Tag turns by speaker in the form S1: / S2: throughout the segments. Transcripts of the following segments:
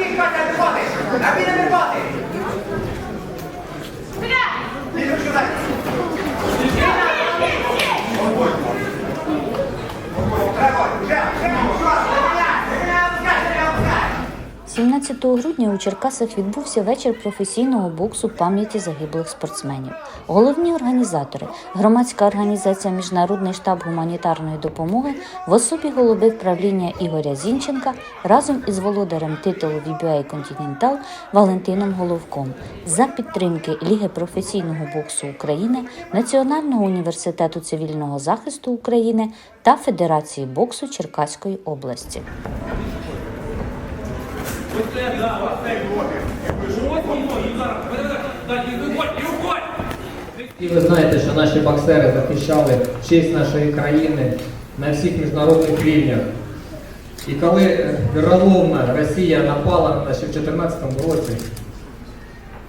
S1: aquí,
S2: 17 грудня у Черкасах відбувся вечір професійного боксу пам'яті загиблих спортсменів. Головні організатори громадська організація Міжнародний штаб гуманітарної допомоги в особі голови правління Ігоря Зінченка разом із володарем титулу VBA Continental Валентином Головком за підтримки Ліги професійного боксу України, Національного університету цивільного захисту України та Федерації боксу Черкаської області.
S3: І ви знаєте, що наші боксери захищали честь нашої країни на всіх міжнародних рівнях. І коли віроломна Росія напала ще в 2014 році,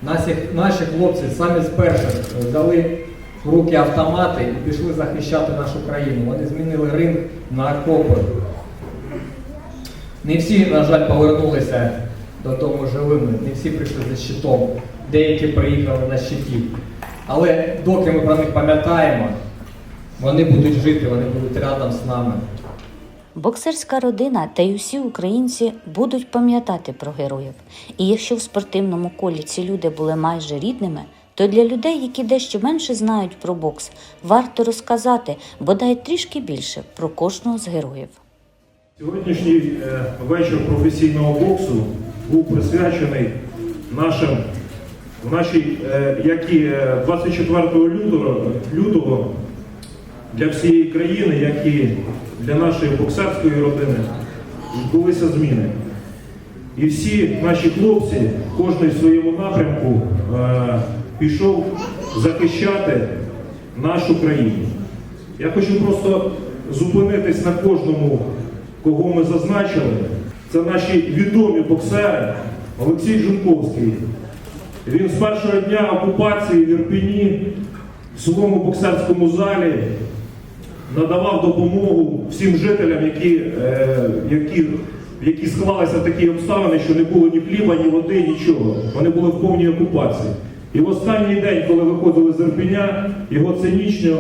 S3: наші, наші хлопці самі з перших взяли в руки автомати і пішли захищати нашу країну. Вони змінили ринг на окопи. Не всі, на жаль, повернулися додому живими, не всі прийшли за щитом, деякі приїхали на щиті. Але доки ми про них пам'ятаємо, вони будуть жити, вони будуть рядом з нами.
S2: Боксерська родина та й усі українці будуть пам'ятати про героїв. І якщо в спортивному колі ці люди були майже рідними, то для людей, які дещо менше знають про бокс, варто розказати бодай трішки більше про кожного з героїв.
S4: Сьогоднішній е, вечір професійного боксу був присвячений нашим, в нашій, е, як і е, 24 лютого, лютого для всієї країни, як і для нашої боксерської родини, відбулися зміни. І всі наші хлопці, кожен в своєму напрямку, е, пішов захищати нашу країну. Я хочу просто зупинитись на кожному, кого ми зазначили. Це наші відомі боксери Олексій Жунковський. Він з першого дня окупації в Ірпіні в своєму боксерському залі надавав допомогу всім жителям, які, е, які, які склалися такі обставини, що не було ні хліба, ні води, нічого. Вони були в повній окупації. І в останній день, коли виходили з Ірпеня, його цинічно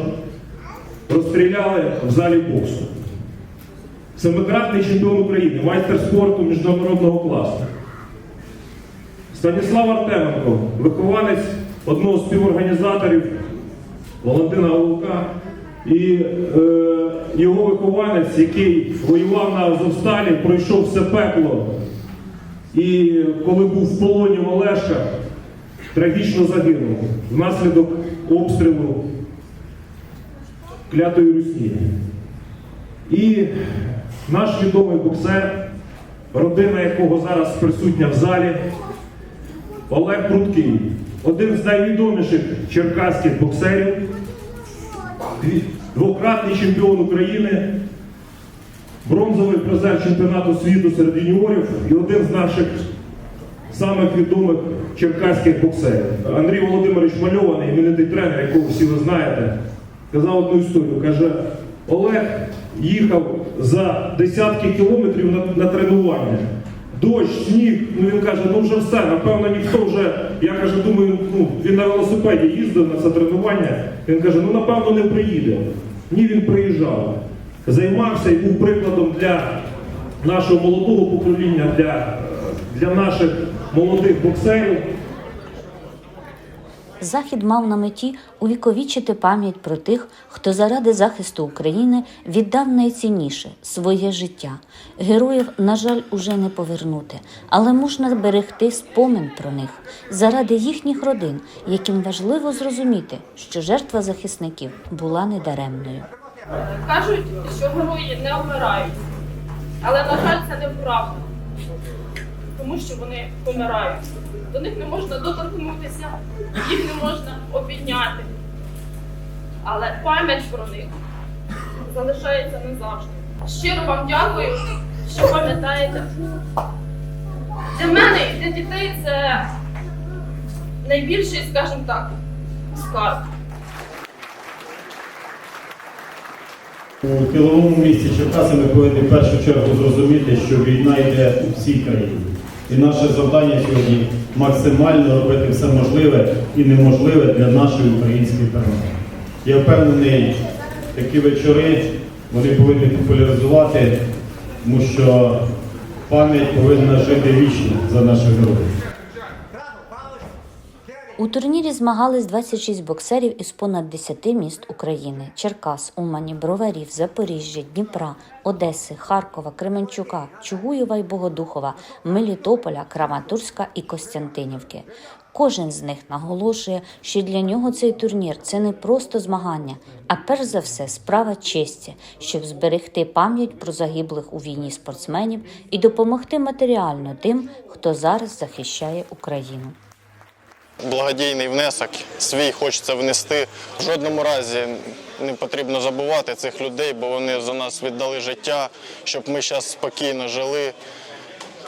S4: розстріляли в залі боксу. Семикратний чемпіон України, майстер спорту міжнародного класу. Станіслав Артеменко, вихованець одного з співорганізаторів Валентина Головка і е, його вихованець, який воював на Азовсталі, пройшов все пекло. І коли був в полоні в трагічно загинув внаслідок обстрілу клятої Русні. І наш відомий боксер, родина якого зараз присутня в залі, Олег Прудкий, один з найвідоміших черкаських боксерів, двократний чемпіон України, бронзовий призер чемпіонату світу серед юніорів і один з наших самих відомих черкаських боксерів. Андрій Володимирович Мальований, іменитий тренер, якого всі ви знаєте, казав одну історію. Каже, Олег їхав за десятки кілометрів на, на тренування. Дощ, сніг, ну він каже, ну вже все, напевно, ніхто вже, я каже, думаю, ну, він на велосипеді їздив на це тренування. Він каже, ну напевно не приїде. Ні, він приїжджав. Займався і був прикладом для нашого молодого покоління, для, для наших молодих боксерів.
S2: Захід мав на меті увіковічити пам'ять про тих, хто заради захисту України віддав найцінніше своє життя. Героїв, на жаль, уже не повернути, але можна берегти спомин про них заради їхніх родин, яким важливо зрозуміти, що жертва захисників була недаремною.
S5: Кажуть, що герої не вмирають. Але, на жаль, це неправда. Тому що вони помирають. До них не можна доторкнутися, їх не можна обійняти. Але пам'ять про них залишається назавжди. Щиро вам дякую, що пам'ятаєте. Для мене і для дітей це найбільший, скажімо так, скарб.
S6: У тиловому місті Черкаси ми повинні в першу чергу зрозуміти, що війна йде у всій країні. І наше завдання сьогодні максимально робити все можливе і неможливе для нашої української перемоги. Я впевнений, такі вечори вони повинні популяризувати, тому що пам'ять повинна жити вічно за наших героїв.
S2: У турнірі змагались 26 боксерів із понад 10 міст України: Черкас, Умані, Броварів, Запоріжжя, Дніпра, Одеси, Харкова, Кременчука, Чугуєва і Богодухова, Мелітополя, Краматорська і Костянтинівки. Кожен з них наголошує, що для нього цей турнір це не просто змагання, а перш за все справа честі, щоб зберегти пам'ять про загиблих у війні спортсменів і допомогти матеріально тим, хто зараз захищає Україну.
S7: Благодійний внесок свій хочеться внести. В жодному разі не потрібно забувати цих людей, бо вони за нас віддали життя, щоб ми зараз спокійно жили.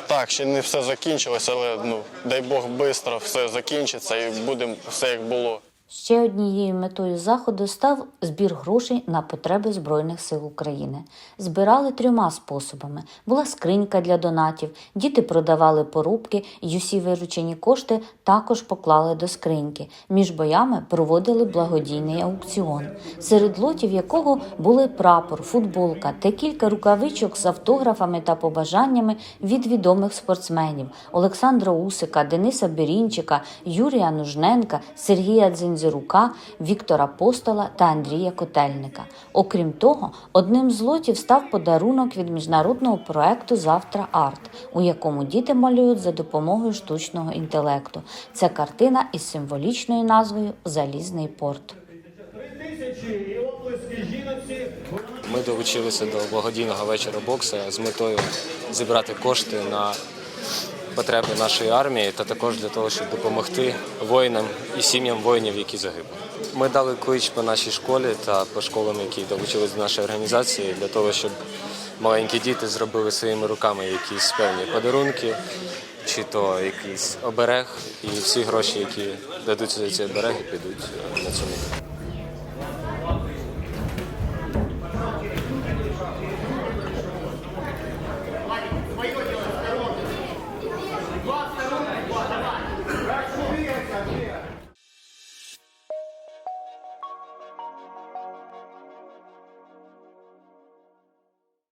S7: Так, ще не все закінчилось, але ну дай Бог швидко все закінчиться і будемо все як було.
S2: Ще однією метою заходу став збір грошей на потреби Збройних сил України. Збирали трьома способами: була скринька для донатів, діти продавали порубки, і усі виручені кошти також поклали до скриньки. Між боями проводили благодійний аукціон, серед лотів якого були прапор, футболка та кілька рукавичок з автографами та побажаннями від відомих спортсменів Олександра Усика, Дениса Берінчика, Юрія Нужненка, Сергія Дзензірука, Віктора Постола та Андрія Котельника. Окрім того, одним з лотів став подарунок від міжнародного проекту Завтра Арт, у якому діти малюють за допомогою штучного інтелекту. Це картина із символічною назвою Залізний порт.
S8: Ми долучилися до благодійного вечора боксу з метою зібрати кошти на потреби нашої армії та також для того, щоб допомогти воїнам і сім'ям воїнів, які загибли. Ми дали клич по нашій школі та по школам, які долучились до нашої організації, для того, щоб маленькі діти зробили своїми руками якісь певні подарунки, чи то якийсь оберег, і всі гроші, які дадуться за ці обереги, підуть на цю мету.